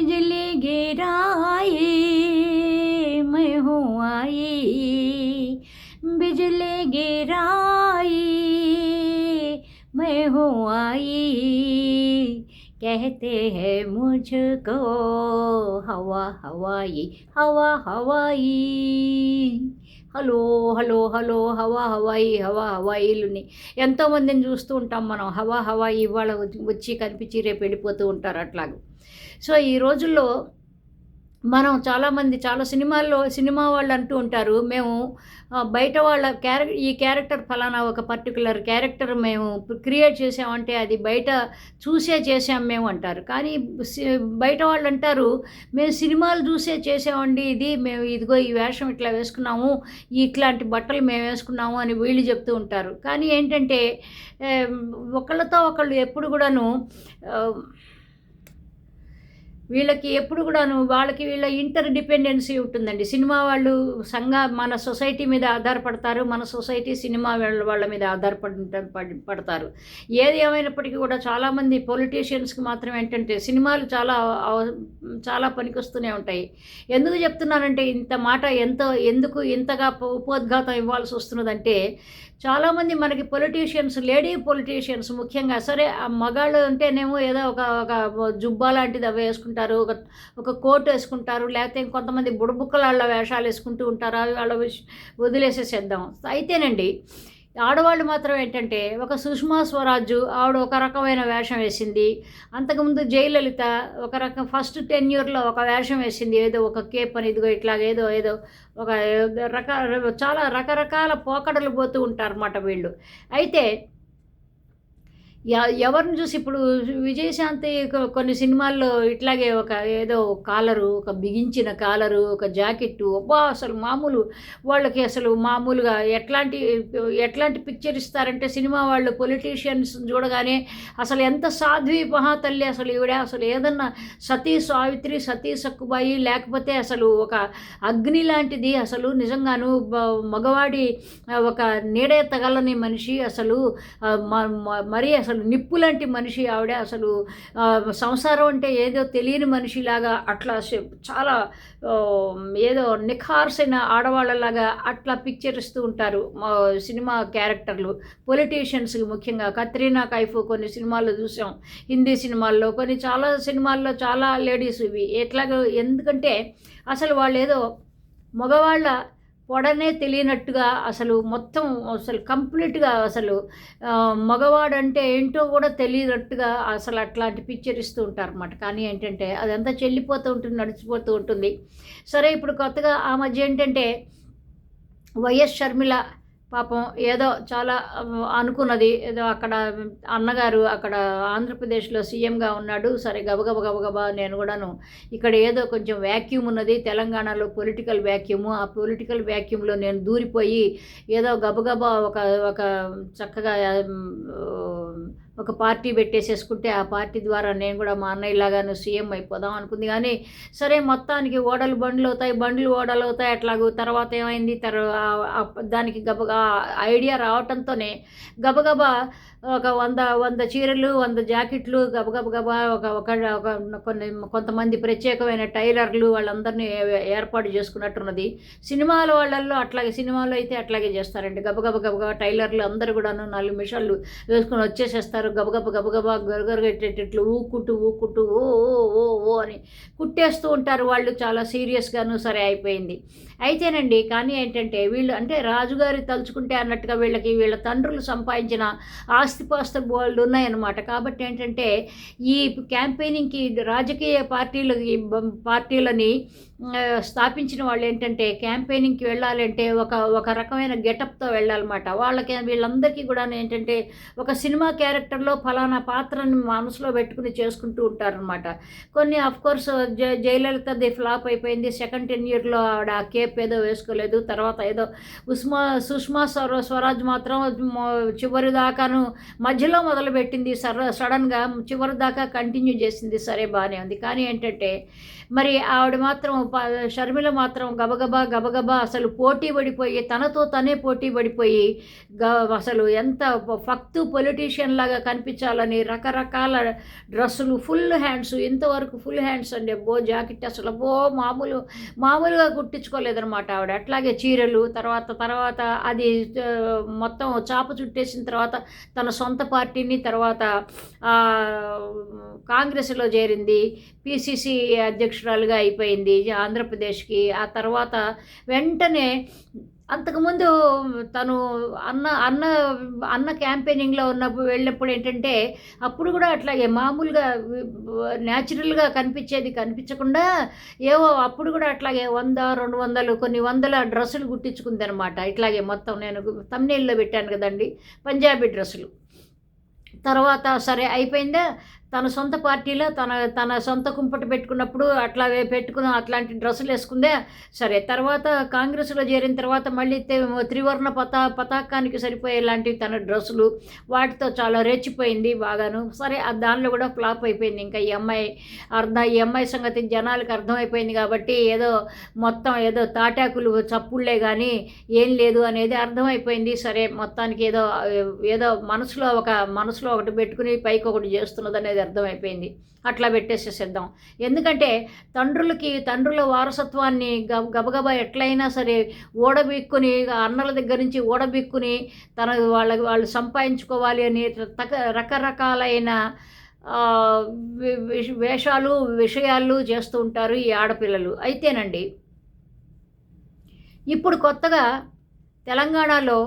बिजली गिराई मैं हूँ आई बिजली गिराई मैं हूँ आई कहते हैं मुझको, हवा हवाई हवा हवाई। హలో హలో హలో హవా హవాయి హవా హవాయిలుని. ఎంతోమందిని చూస్తూ ఉంటాం మనం. హవా హవాయి ఇవాళ వచ్చి- కనిపించి రేపు వెళ్ళిపోతూ ఉంటారు అట్లాగ. సో ఈ రోజుల్లో మనం చాలామంది చాలా సినిమాల్లో సినిమా వాళ్ళు అంటూ ఉంటారు మేము బయట వాళ్ళ క్యారె ఈ క్యారెక్టర్ ఫలానా ఒక పర్టికులర్ క్యారెక్టర్ మేము క్రియేట్ చేసామంటే అది బయట చూసే చేసాం మేము అంటారు. కానీ సి- బయట వాళ్ళు అంటారు మేము సినిమాలు చూసే చేసామండి ఇది మేము ఇదిగో ఈ వేషం ఇట్లా వేసుకున్నాము ఇట్లాంటి బట్టలు మేము వేసుకున్నాము అని వీళ్ళు చెప్తూ ఉంటారు. కానీ ఏంటంటే ఒకళ్ళతో ఒకళ్ళు ఎప్పుడు కూడాను వీళ్ళకి ఎప్పుడు కూడాను వాళ్ళకి వీళ్ళ ఇంటర్ డిపెండెన్సీ ఉంటుందండి. సినిమా వాళ్ళు సంఘ మన సొసైటీ మీద ఆధారపడతారు మన సొసైటీ సినిమా వాళ్ళ వాళ్ళ మీద ఆధారపడి పడతారు. ఏది ఏమైనప్పటికీ కూడా చాలామంది పొలిటీషియన్స్కి మాత్రం ఏంటంటే సినిమాలు చాలా చాలా పనికొస్తూనే ఉంటాయి. ఎందుకు చెప్తున్నానంటే ఇంత మాట ఎంతో ఎందుకు ఇంతగా ఉపోద్ఘాతం ఇవ్వాల్సి వస్తున్నదంటే చాలామంది మనకి పొలిటీషియన్స్ లేడీ పొలిటీషియన్స్ ముఖ్యంగా. సరే ఆ మగాళ్ళు అంటేనేమో ఏదో ఒక ఒక జుబ్బా లాంటిది అవి వేసుకుంటారు ఒక ఒక కోట్ వేసుకుంటారు లేకపోతే కొంతమంది బుడబుక్కలాళ్ళ వేషాలు వేసుకుంటూ ఉంటారు అవి వాళ్ళ వదిలేసేసేద్దాం. అయితేనండి ఆడవాళ్ళు మాత్రం ఏంటంటే ఒక సుష్మా స్వరాజు ఆవిడ ఒక రకమైన వేషం వేసింది. అంతకుముందు జయలలిత ఒక రకం ఫస్ట్ టెన్ ఇయర్లో ఒక వేషం వేసింది. ఏదో ఒక కేప్ అని ఇదిగో ఇట్లాగేదో ఏదో ఏదో ఒక రక చాలా రకరకాల పోకడలు పోతూ ఉంటారు అన్నమాట వీళ్ళు. అయితే ఎవరిని చూసి ఇప్పుడు విజయశాంతి కొన్ని సినిమాల్లో ఇట్లాగే ఒక ఏదో కాలరు ఒక బిగించిన కాలరు ఒక జాకెట్టు అబ్బా అసలు మామూలు వాళ్ళకి అసలు మామూలుగా ఎట్లాంటి ఎట్లాంటి పిక్చర్ ఇస్తారంటే సినిమా వాళ్ళు పొలిటీషియన్స్ చూడగానే అసలు ఎంత సాధ్వి మహాతల్లి అసలు ఈవిడ? అసలు ఏదన్నా సతీ సావిత్రి సతీ సక్కుబాయి లేకపోతే అసలు ఒక అగ్ని లాంటిది అసలు నిజంగాను మగవాడి ఒక నీడే తగలని మనిషి అసలు మ- మరీ అసలు నిప్పు లాంటి మనిషి ఆవిడ. అసలు సంసారం అంటే ఏదో తెలియని మనిషిలాగా అట్లా చాలా ఏదో నిఖార్సైన ఆడవాళ్ళలాగా అట్లా పిక్చర్ ఇస్తూ ఉంటారు మా సినిమా క్యారెక్టర్లు. పొలిటీషియన్స్కి ముఖ్యంగా కత్రీనా కైఫ్ కొన్ని సినిమాల్లో చూసాం. హిందీ సినిమాల్లో కొన్ని చాలా సినిమాల్లో చాలా లేడీస్ ఇవి. ఎట్లాగో ఎందుకంటే అసలు వాళ్ళు ఏదో మగవాళ్ళ పొడనే తెలియనట్టుగా అసలు మొత్తం అసలు కంప్లీట్గా అసలు మగవాడంటే ఏంటో కూడా తెలియనట్టుగా అసలు అట్లాంటి పిక్చర్ ఇస్తూ ఉంటారు అనమాట కానీ ఏంటంటే అదంతా చెల్లిపోతూ ఉంటుంది నడిచిపోతూ ఉంటుంది. సరే ఇప్పుడు కొత్తగా ఆ మధ్య ఏంటంటే వైఎస్ షర్మిల పాపం ఏదో చాలా అనుకున్నది. ఏదో అక్కడ అన్నగారు అక్కడ ఆంధ్రప్రదేశ్లో సీఎంగా ఉన్నాడు. సరే గబగబ గబగబా నేను కూడాను ఇక్కడ ఏదో కొంచెం వ్యాక్యూమ్ ఉన్నది. తెలంగాణలో పొలిటికల్ వ్యాక్యూము. ఆ పొలిటికల్ వ్యాక్యూమ్లో నేను దూరిపోయి ఏదో గబగబా ఒక ఒక చక్కగా ఒక పార్టీ పెట్టేసేసుకుంటే ఆ పార్టీ ద్వారా నేను కూడా మా అన్నయ్యలాగాను సీఎం అయిపోదాం అనుకుంది. కానీ సరే మొత్తానికి ఓడలు బండ్లు అవుతాయి బండ్లు ఓడలు అవుతాయి. అట్లాగూ తర్వాత ఏమైంది? తర్వాత దానికి గబగా ఐడియా రావటంతోనే గబగబా ఒక వంద వంద చీరలు వంద జాకెట్లు గబగబగబా ఒక ఒక ఒక కొన్ని కొంతమంది ప్రత్యేకమైన టైలర్లు వాళ్ళందరినీ ఏర్పాటు చేసుకున్నట్టున్నది. సినిమాల వాళ్ళల్లో అట్లాగే సినిమాలో అయితే అట్లాగే చేస్తారండి. గబగబ గబగబా టైలర్లు అందరూ కూడాను నాలుగు మిషన్లు వేసుకొని వచ్చేసేస్తారు. గబగబ గబగబా గరగరగట్టేటట్లు ఊక్కుంటూ ఊక్కుంటూ ఓ ఓ ఓ అని కుట్టేస్తూ ఉంటారు వాళ్ళు. చాలా సీరియస్గాను సరే అయిపోయింది. అయితేనండి కానీ ఏంటంటే వీళ్ళు అంటే రాజుగారి తలుచుకుంటే అన్నట్టుగా వీళ్ళకి వీళ్ళ తండ్రులు సంపాదించిన ఆస్తిపాస్తులు బోల్డ్ ఉన్నాయన్నమాట. కాబట్టి ఏంటంటే ఈ క్యాంపెయినింగ్కి రాజకీయ పార్టీలు పార్టీలని స్థాపించిన వాళ్ళు ఏంటంటే క్యాంపెయినింగ్కి వెళ్ళాలంటే ఒక ఒక రకమైన గెటప్తో వెళ్ళాలన్నమాట. వాళ్ళకి వీళ్ళందరికీ కూడా ఏంటంటే ఒక సినిమా క్యారెక్టర్లో ఫలానా పాత్రని మనసులో పెట్టుకుని చేసుకుంటూ ఉంటారనమాట కొన్ని అఫ్ కోర్స్ జ జయలలితది ఫ్లాప్ అయిపోయింది. సెకండ్ టెన్ ఇయర్లో ఆవిడ ఆ కేప్ ఏదో వేసుకోలేదు. తర్వాత ఏదో ఉస్మా సుష్మా స్వర స్వరాజ్ మాత్రం చివరి దాకాను మధ్యలో మొదలుపెట్టింది సర సడన్గా చివరి దాకా కంటిన్యూ చేసింది సరే బాగానే ఉంది. కానీ ఏంటంటే మరి ఆవిడ మాత్రం ప- షర్మిల మాత్రం గబగబా గబగబా అసలు పోటీ పడిపోయి తనతో తనే పోటీ పడిపోయి గ అసలు ఎంత ఫక్తు పొలిటీషియన్ లాగా కనిపించాలని రకరకాల డ్రెస్సులు ఫుల్ హ్యాండ్స్ ఇంతవరకు ఫుల్ హ్యాండ్స్ అండి. అబ్బో జాకెట్ అసలు అబ్బో మామూలు మామూలుగా కుట్టించుకోలేదనమాట ఆవిడ. అట్లాగే చీరలు తర్వాత తర్వాత అది మొత్తం చాప చుట్టేసిన తర్వాత తన సొంత పార్టీని తర్వాత కాంగ్రెస్లో చేరింది. పిసిసి అధ్యక్షురాలుగా అయిపోయింది ఆంధ్రప్రదేశ్కి. ఆ తర్వాత వెంటనే అంతకుముందు తను అన్న అన్న అన్న క్యాంపెయినింగ్లో ఉన్నప్పుడు వెళ్ళినప్పుడు ఏంటంటే అప్పుడు కూడా అట్లాగే మామూలుగా న్యాచురల్గా కనిపించేది కనిపించకుండా ఏవో అప్పుడు కూడా అట్లాగే వంద రెండు వందలు కొన్ని వందల డ్రెస్సులు కుట్టించుకుంది అనమాట ఇట్లాగే మొత్తం నేను తమ్నేల్లో పెట్టాను కదండి పంజాబీ డ్రెస్సులు. తర్వాత సరే అయిపోయిందా తన సొంత పార్టీలో తన తన సొంత కుంపట పెట్టుకున్నప్పుడు అట్లా పెట్టుకున్న అట్లాంటి డ్రెస్సులు వేసుకుందే సరే తర్వాత కాంగ్రెస్లో చేరిన తర్వాత మళ్ళీ త్రివర్ణ పతా పతాకానికి సరిపోయేలాంటివి తన డ్రెస్సులు వాటితో చాలా రెచ్చిపోయింది బాగాను. సరే ఆ దానిలో కూడా ఫ్లాప్ అయిపోయింది. ఇంకా ఈ అమ్మాయి అర్థం ఈ అమ్మాయి సంగతి జనాలకు అర్థమైపోయింది కాబట్టి ఏదో మొత్తం ఏదో తాటాకులు చప్పుళ్ళే కానీ ఏం లేదు అనేది అర్థమైపోయింది. సరే మొత్తానికి ఏదో ఏదో మనసులో ఒక మనసులో ఒకటి పెట్టుకుని పైకి ఒకటి చేస్తున్నది అనేది అర్థమైపోయింది. అట్లా పెట్టేసేసేద్దాం. ఎందుకంటే తండ్రులకి తండ్రుల వారసత్వాన్ని గబ గబగబా ఎట్లయినా సరే ఓడబిక్కుని అన్నల దగ్గర నుంచి ఓడబిక్కుని తన వాళ్ళ వాళ్ళు సంపాదించుకోవాలి అని తక రకరకాలైన వేషాలు విషయాలు చేస్తూ ఉంటారు ఈ ఆడపిల్లలు. అయితేనండి ఇప్పుడు కొత్తగా తెలంగాణలో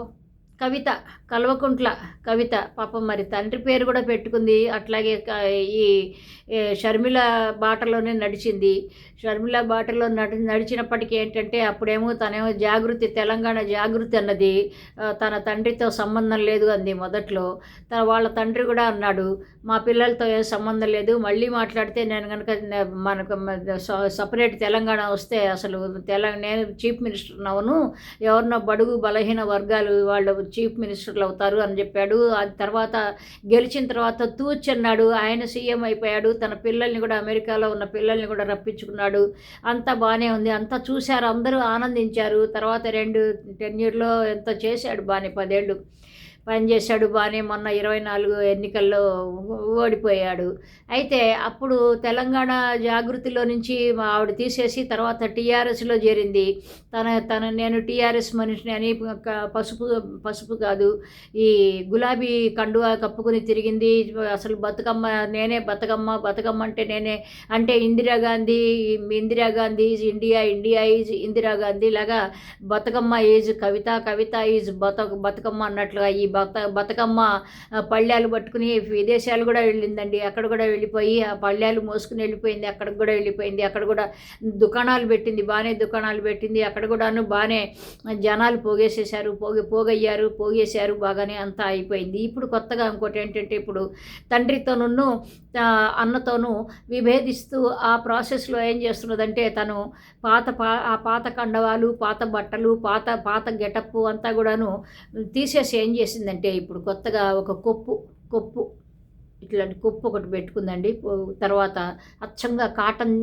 కవిత కల్వకుంట్ల కవిత పాపం మరి తండ్రి పేరు కూడా పెట్టుకుంది. అట్లాగే ఈ షర్మిల బాటలోనే నడిచింది. షర్మిల బాటలో నడి నడిచినప్పటికీ ఏంటంటే అప్పుడేమో తనేమో జాగృతి తెలంగాణ జాగృతి అన్నది తన తండ్రితో సంబంధం లేదు అంది మొదట్లో. తన వాళ్ళ తండ్రి కూడా అన్నాడు మా పిల్లలతో ఏం సంబంధం లేదు మళ్ళీ మాట్లాడితే నేను కనుక మనకు సపరేట్ తెలంగాణ వస్తే అసలు తెలంగాణ నేను చీఫ్ మినిస్టర్ నవను ఎవరినో బడుగు బలహీన వర్గాలు వాళ్ళు చీఫ్ మినిస్టర్లు అవుతారు అని చెప్పాడు. ఆ తర్వాత గెలిచిన తర్వాత తూచన్నాడు ఆయన సీఎం అయిపోయాడు. తన పిల్లల్ని కూడా అమెరికాలో ఉన్న పిల్లల్ని కూడా రప్పించుకున్నాడు. అంతా బాగానే ఉంది. అంతా చూశారు. అందరూ ఆనందించారు. తర్వాత రెండు టెన్ ఇయర్లో ఎంత చేశాడు బాగానే పదేళ్ళు. పనిచేశాడు బాగానే మొన్న ఇరవై నాలుగు ఎన్నికల్లో ఓడిపోయాడు. అయితే అప్పుడు తెలంగాణ జాగృతిలో నుంచి మా ఆవిడ తీసేసి తర్వాత టీఆర్ఎస్లో చేరింది. తన తన నేను టీఆర్ఎస్ మనిషిని అని పసుపు పసుపు కాదు ఈ గులాబీ కండువా కప్పుకుని తిరిగింది. అసలు బతుకమ్మ నేనే బతుకమ్మ బతుకమ్మ అంటే నేనే అంటే Indira Gandhi Indira Gandhi is India India is Indira Gandhi లాగా బతుకమ్మ ఈజ్ కవిత కవిత ఈజ్ బత బతుకమ్మ అన్నట్లుగా ఈ బత బతుకమ్మ పళ్ళ్యాలు పళ్ళాలు పట్టుకుని విదేశాలు కూడా వెళ్ళిందండి. అక్కడ కూడా వెళ్ళిపోయి ఆ పళ్ళాలు మోసుకుని వెళ్ళిపోయింది అక్కడికి కూడా వెళ్ళిపోయింది అక్కడ కూడా దుకాణాలు పెట్టింది బాగానే దుకాణాలు పెట్టింది అక్కడ కూడాను బాగానే జనాలు పోగేసేసారు పోగి పోగయ్యారు పోగేశారు బాగానే అంతా అయిపోయింది. ఇప్పుడు కొత్తగా ఇంకోటి ఏంటంటే ఇప్పుడు తండ్రితోనూ అన్నతోనూ విభేదిస్తూ ఆ ప్రాసెస్లో ఏం చేస్తున్నదంటే తను పాత పా ఆ పాత కండవాలు పాత బట్టలు పాత పాత గెటప్ అంతా కూడాను తీసేసి ఏం చేసిందంటే ఇప్పుడు కొత్తగా ఒక కొప్పు కొప్పు ఇట్లాంటి కుప్ప ఒకటి పెట్టుకుందండి. తర్వాత అచ్చంగా కాటన్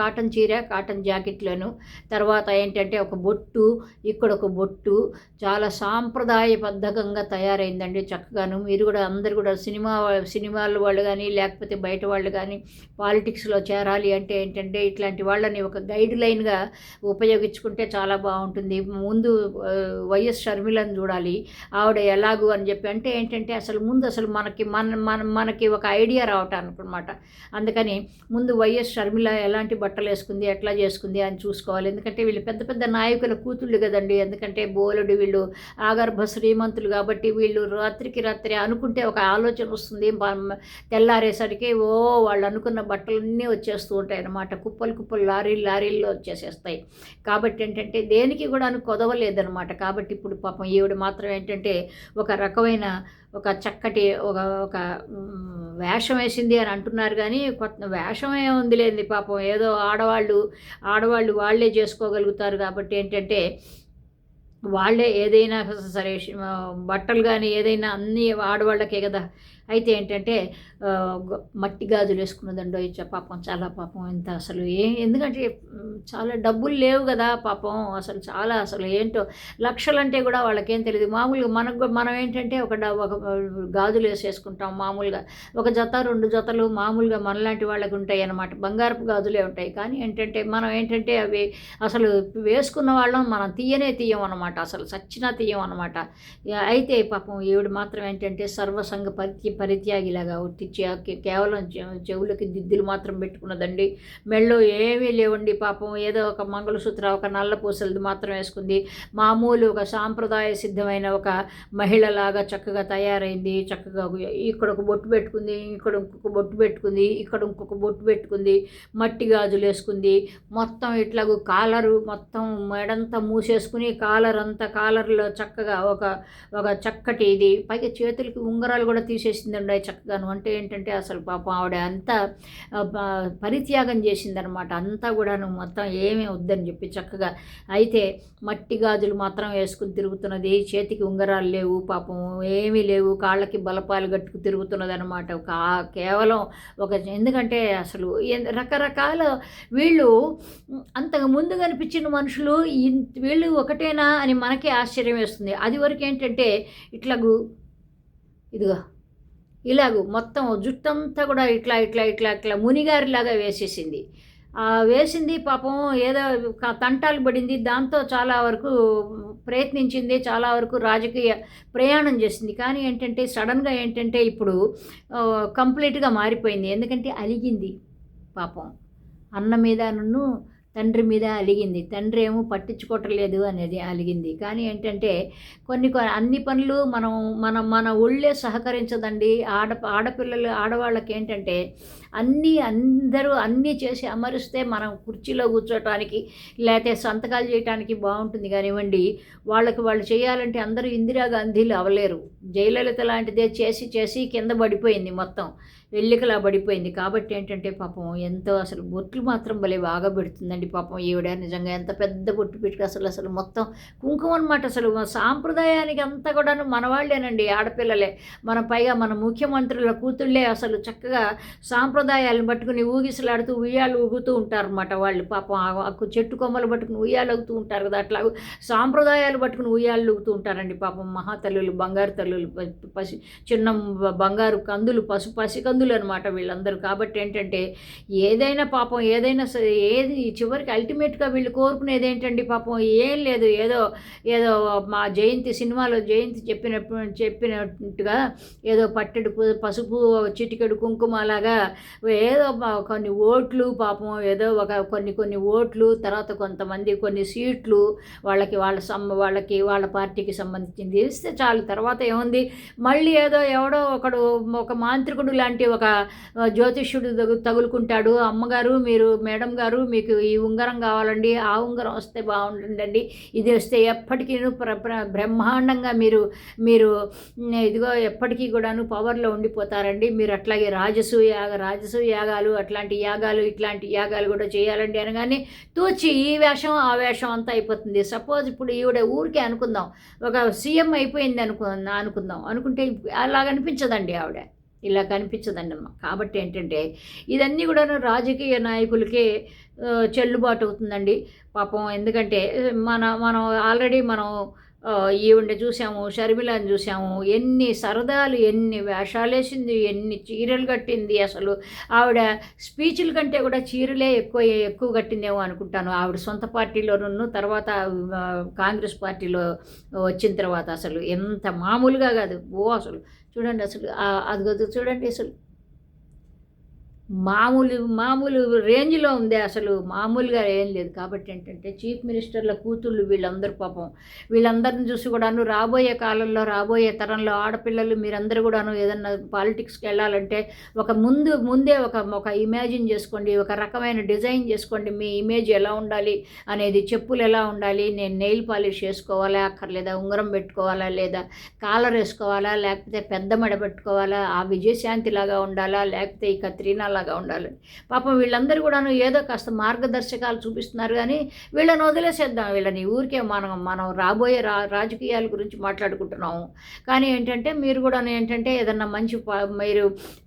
కాటన్ చీర కాటన్ జాకెట్లను. తర్వాత ఏంటంటే ఒక బొట్టు ఇక్కడ ఒక బొట్టు. చాలా సాంప్రదాయబద్ధకంగా తయారైందండి చక్కగాను. మీరు కూడా అందరు కూడా సినిమా సినిమాల వాళ్ళు కానీ లేకపోతే బయట వాళ్ళు కానీ పాలిటిక్స్లో చేరాలి అంటే ఏంటంటే ఇట్లాంటి వాళ్ళని ఒక గైడ్ లైన్గా ఉపయోగించుకుంటే చాలా బాగుంటుంది. ముందు వైఎస్ షర్మిలను చూడాలి. ఆవిడ ఎలాగూ అని చెప్పి అంటే ఏంటంటే అసలు ముందు అసలు మనకి మన మన మనకి ఒక ఐడియా రావటానికి అనమాట అందుకని ముందు వైఎస్ షర్మిల ఎలాంటి బట్టలు వేసుకుంది ఎట్లా చేసుకుంది అని చూసుకోవాలి. ఎందుకంటే వీళ్ళు పెద్ద పెద్ద నాయకుల కూతుళ్ళు కదండి. ఎందుకంటే బోలెడు వీళ్ళు ఆగర్భ శ్రీమంతులు కాబట్టి వీళ్ళు రాత్రికి రాత్రి అనుకుంటే ఒక ఆలోచన వస్తుంది. తెల్లారేసరికి ఓ వాళ్ళు అనుకున్న బట్టలన్నీ వచ్చేస్తూ ఉంటాయి అన్నమాట కుప్పలు కుప్పలు లారీలు లారీల్లో వచ్చేసేస్తాయి. కాబట్టి ఏంటంటే దేనికి కూడా కొదవలేదనమాట కాబట్టి ఇప్పుడు పాపం ఈవిడ మాత్రం ఏంటంటే ఒక రకమైన ఒక చక్కటి ఒక ఒక వేషం వేసింది అని అంటున్నారు కానీ కొత్త వేషమే ఉంది లేని పాపం. ఏదో ఆడవాళ్ళు ఆడవాళ్ళు వాళ్ళే చేసుకోగలుగుతారు కాబట్టి ఏంటంటే వాళ్ళే ఏదైనా సరే బట్టలు కానీ ఏదైనా అన్నీ ఆడవాళ్ళకే కదా. అయితే ఏంటంటే మట్టి గాజులు వేసుకున్నదండో ఇచ్చా పాపం చాలా పాపం ఎంత అసలు ఏ ఎందుకంటే చాలా డబ్బులు లేవు కదా పాపం. అసలు చాలా అసలు ఏంటో లక్షలంటే కూడా వాళ్ళకేం తెలియదు మామూలుగా మనకు కూడా- మనం ఏంటంటే ఒక ఒక గాజులు వేసేసుకుంటాం మామూలుగా. ఒక జత రెండు జతలు మామూలుగా మనలాంటి వాళ్ళకి ఉంటాయి అన్నమాట. బంగారపు గాజులే ఉంటాయి. కానీ ఏంటంటే మనం ఏంటంటే అవి అసలు వేసుకున్న వాళ్ళం మనం తీయనే తీయం అనమాట. అసలు సచ్చినా తీయం అనమాట. అయితే పాపం ఈవిడ మాత్రం ఏంటంటే సర్వసంగ పరిత్య పరిత్యాగిలాగా ఉట్టి కేవలం చెవులకి దిద్దులు మాత్రం పెట్టుకున్నదండి. మెళ్ళో ఏమీ లేవండి పాపం. ఏదో ఒక మంగళసూత్ర ఒక నల్ల పూసలది మాత్రం వేసుకుంది. మామూలు ఒక సాంప్రదాయ సిద్ధమైన ఒక మహిళలాగా చక్కగా తయారైంది. చక్కగా ఇక్కడ ఒక బొట్టు పెట్టుకుంది ఇక్కడ ఇంకొక బొట్టు పెట్టుకుంది ఇక్కడ ఇంకొక బొట్టు పెట్టుకుంది మట్టి గాజులు వేసుకుంది. మొత్తం ఇట్లాగూ కాలరు మొత్తం మెడంతా మూసేసుకుని కాలర్ అంతా కాలర్లో చక్కగా ఒక ఒక చక్కటి ఇది. పైగా చేతులకి ఉంగరాలు కూడా తీసేసిందండి చక్కగాను. అంటే ఏంటంటే అసలు పాపం ఆవిడ అంతా పరిత్యాగం చేసిందనమాట. అంతా కూడాను మొత్తం ఏమీ వద్దని చెప్పి చక్కగా. అయితే మట్టి గాజులు మాత్రం వేసుకుని తిరుగుతున్నది. చేతికి ఉంగరాలు లేవు పాపం ఏమీ లేవు. కాళ్ళకి బలపాలు గట్టుకు తిరుగుతున్నది అనమాట కేవలం ఒక ఎందుకంటే అసలు రకరకాల వీళ్ళు అంతకు ముందు కనిపించిన మనుషులు ఇన్- వీళ్ళు ఒకటేనా అని మనకే ఆశ్చర్యం వేస్తుంది. అది వరకు ఏంటంటే ఇట్లాగూ ఇదిగో ఇలాగూ మొత్తం జుట్టంతా కూడా ఇట్లా ఇట్లా ఇట్లా ఇట్లా మునిగారిలాగా వేసేసింది. వేసింది పాపం ఏదో తంటాలు పడింది. దాంతో చాలా వరకు ప్రయత్నించింది చాలా వరకు రాజకీయ ప్రయాణం చేసింది. కానీ ఏంటంటే సడన్గా ఏంటంటే ఇప్పుడు కంప్లీట్గా మారిపోయింది. ఎందుకంటే అలిగింది పాపం. అన్న మీద నన్ను తండ్రి మీద అలిగింది. తండ్రి ఏమో పట్టించుకోవటం లేదు అనేది అలిగింది. కానీ ఏంటంటే కొన్ని కొన్ని అన్ని పనులు మనం మన మన ఒళ్ళే సహకరించదండి. ఆడ ఆడపిల్లలు ఆడవాళ్ళకి ఏంటంటే అన్నీ అందరూ అన్నీ చేసి అమరిస్తే మనం కుర్చీలో కూర్చోటానికి లేకపోతే సంతకాలు చేయటానికి బాగుంటుంది కానివ్వండి. వాళ్ళకి వాళ్ళు చేయాలంటే అందరూ ఇందిరాగాంధీలు అవ్వలేరు. జయలలిత లాంటిదే చేసి చేసి కింద పడిపోయింది మొత్తం. వెల్లికలా పడిపోయింది. కాబట్టి ఏంటంటే పాపం ఎంతో అసలు బొట్లు మాత్రం భలే బాగా పెడుతుందండి పాపం ఈవిడ. నిజంగా ఎంత పెద్ద బొట్టు పెట్టుకు అసలు అసలు మొత్తం కుంకుమ అనమాట అసలు. సాంప్రదాయానికి అంతా కూడాను మనవాళ్ళేనండి ఆడపిల్లలే. మన పైగా మన ముఖ్యమంత్రుల కూతుళ్ళే అసలు చక్కగా సాంప్రదాయాలను పట్టుకుని ఊగిసలాడుతూ ఉయ్యాలు ఊగుతూ ఉంటారన్నమాట వాళ్ళు. పాపం చెట్టు కొమ్మలు పట్టుకుని ఉయ్యాలు ఊగుతూ ఉంటారు కదా అట్లా సాంప్రదాయాలు పట్టుకుని ఉయ్యాలు ఊగుతూ ఉంటారండి పాపం. మహాతల్లులు బంగారు తల్లులు పసి చిన్న బంగారు కందులు పసు పసి కందులు అనమాట వీళ్ళందరూ. కాబట్టి ఏంటంటే ఏదైనా పాపం ఏదైనా సరే ఏది చివరికి అల్టిమేట్గా వీళ్ళు కోరుకునేది ఏంటండి పాపం? ఏం లేదు. ఏదో ఏదో మా జయంతి సినిమాలో జయంతి చెప్పినప్పుడు చెప్పినట్టుగా ఏదో పట్టెడు పసుపు చిటికెడు కుంకుమలాగా ఏదో కొన్ని ఓట్లు పాపం ఏదో ఒక కొన్ని కొన్ని ఓట్లు తర్వాత కొంతమంది కొన్ని సీట్లు వాళ్ళకి వాళ్ళ సమ్ వాళ్ళకి వాళ్ళ పార్టీకి సంబంధించింది. ఇస్తే చాలు. తర్వాత ఏముంది? మళ్ళీ ఏదో ఎవడో ఒకడు ఒక మాంత్రికుడు లాంటి ఒక జ్యోతిష్యుడు తగు- తగులుకుంటాడు. అమ్మగారు మీరు మేడం గారు మీకు ఈ ఉంగరం కావాలండి. ఆ ఉంగరం వస్తే బాగుంటుందండి. ఇది వస్తే ఎప్పటికీ ప్ర బ్రహ్మాండంగా మీరు మీరు ఇదిగో ఎప్పటికీ కూడాను పవర్లో ఉండిపోతారండి. మీరు అట్లాగే రాజసు యాగ రాజసు యాగాలు అట్లాంటి యాగాలు ఇట్లాంటి యాగాలు కూడా చేయాలండి అనగానే తూచి ఈ వేషం ఆ వేషం అంతా అయిపోతుంది. సపోజ్ ఇప్పుడు ఈవిడ ఊరికే అనుకుందాం. ఒక సీఎం అయిపోయింది అనుకు అనుకుందాం. అనుకుంటే అలాగనిపించదండి ఆవిడ. ఇలా కనిపించదండి కాబట్టి ఏంటంటే ఇదన్నీ కూడా రాజకీయ నాయకులకే చెల్లుబాటు అవుతుందండి. పాపం ఎందుకంటే మన మనం ఆల్రెడీ మనం ఈ ఈవిడ చూసాము షర్మిలాని చూసాము ఎన్ని సరదాలు ఎన్ని వేషాలు వేసింది ఎన్ని చీరలు కట్టింది అసలు. ఆవిడ స్పీచ్ల కంటే కూడా చీరలే ఎక్కువ ఎక్కువ కట్టిందేమో అనుకుంటాను. ఆవిడ సొంత పార్టీలోనూ తర్వాత కాంగ్రెస్ పార్టీలో వచ్చిన తర్వాత అసలు ఎంత మామూలుగా కాదు. ఓ అసలు చూడండి అసలు అదిగో చూడండి అసలు. మామూలు మామూలు రేంజ్లో ఉంది అసలు మామూలుగా ఏం లేదు. కాబట్టి ఏంటంటే చీఫ్ మినిస్టర్ల కూతుళ్ళు వీళ్ళందరూ పాపం. వీళ్ళందరిని చూసి కూడాను రాబోయే కాలంలో రాబోయే తరంలో ఆడపిల్లలు మీరందరూ కూడాను ఏదన్నా పాలిటిక్స్కి వెళ్ళాలంటే ఒక ముందు ముందే ఒక ఒక ఇమాజిన్ చేసుకోండి. ఒక రకమైన డిజైన్ చేసుకోండి. మీ ఇమేజ్ ఎలా ఉండాలి అనేది చెప్పులు ఎలా ఉండాలి నేను నెయిల్ పాలిష్ చేసుకోవాలా అక్కర్లేదా ఉంగరం పెట్టుకోవాలా లేదా కాలర్ వేసుకోవాలా లేకపోతే పెద్ద మెడ పెట్టుకోవాలా ఆ విజయశాంతి లాగా ఉండాలా లేకపోతే ఈ కత్రీనా అలాగా ఉండాలి. పాపం వీళ్ళందరూ కూడాను ఏదో కాస్త మార్గదర్శకాలు చూపిస్తున్నారు కానీ వీళ్ళని వదిలేసేద్దాం. వీళ్ళని ఊరికే మనం మనం రాబోయే రా రాజకీయాల గురించి మాట్లాడుకుంటున్నాము. కానీ ఏంటంటే మీరు కూడా ఏంటంటే ఏదన్నా మంచి మీరు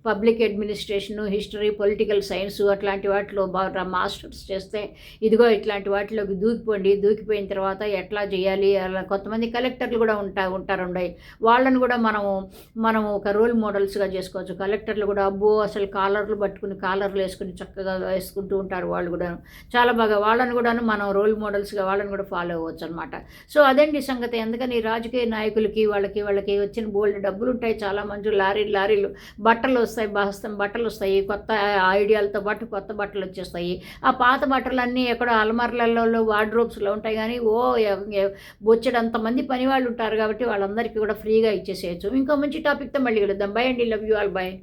public administration history political science అట్లాంటి వాటిలో బాగా మాస్టర్స్ చేస్తే ఇదిగో ఇట్లాంటి వాటిలోకి దూకిపోండి. దూకిపోయిన తర్వాత ఎట్లా చేయాలి? అలా కొంతమంది కలెక్టర్లు కూడా ఉంటా ఉంటారుండే. వాళ్ళని కూడా మనము మనము ఒక రోల్ మోడల్స్గా చేసుకోవచ్చు. కలెక్టర్లు కూడా అబ్బో అసలు కాలర్లు పట్టుకుని కాలర్లు వేసుకుని చక్కగా వేసుకుంటూ ఉంటారు వాళ్ళు కూడా. చాలా బాగా వాళ్ళని కూడాను మనం రోల్ మోడల్స్గా వాళ్ళని కూడా ఫాలో అవ్వచ్చు అనమాట సో అదండి సంగతి. ఎందుకని రాజకీయ నాయకులకి వాళ్ళకి వాళ్ళకి వచ్చిన బోల్డ్ డబ్బులు ఉంటాయి. చాలా మంచి లారీలు లారీలు బట్టలు వస్తాయి బస్తం బట్టలు వస్తాయి కొత్త ఐడియాలతో పాటు కొత్త బట్టలు వచ్చేస్తాయి. ఆ పాత బట్టలన్నీ ఎక్కడో అలమార్లలో వార్డ్రోబ్స్లో ఉంటాయి కానీ ఓ ఎ- మంది బొచ్చడంతమంది పని వాళ్ళు ఉంటారు కాబట్టి వాళ్ళందరికీ కూడా ఫ్రీగా ఇచ్చేసేయచ్చు. ఇంకో మంచి టాపిక్తో మళ్ళీ కలుద్దాం. బై అండి. Love you all by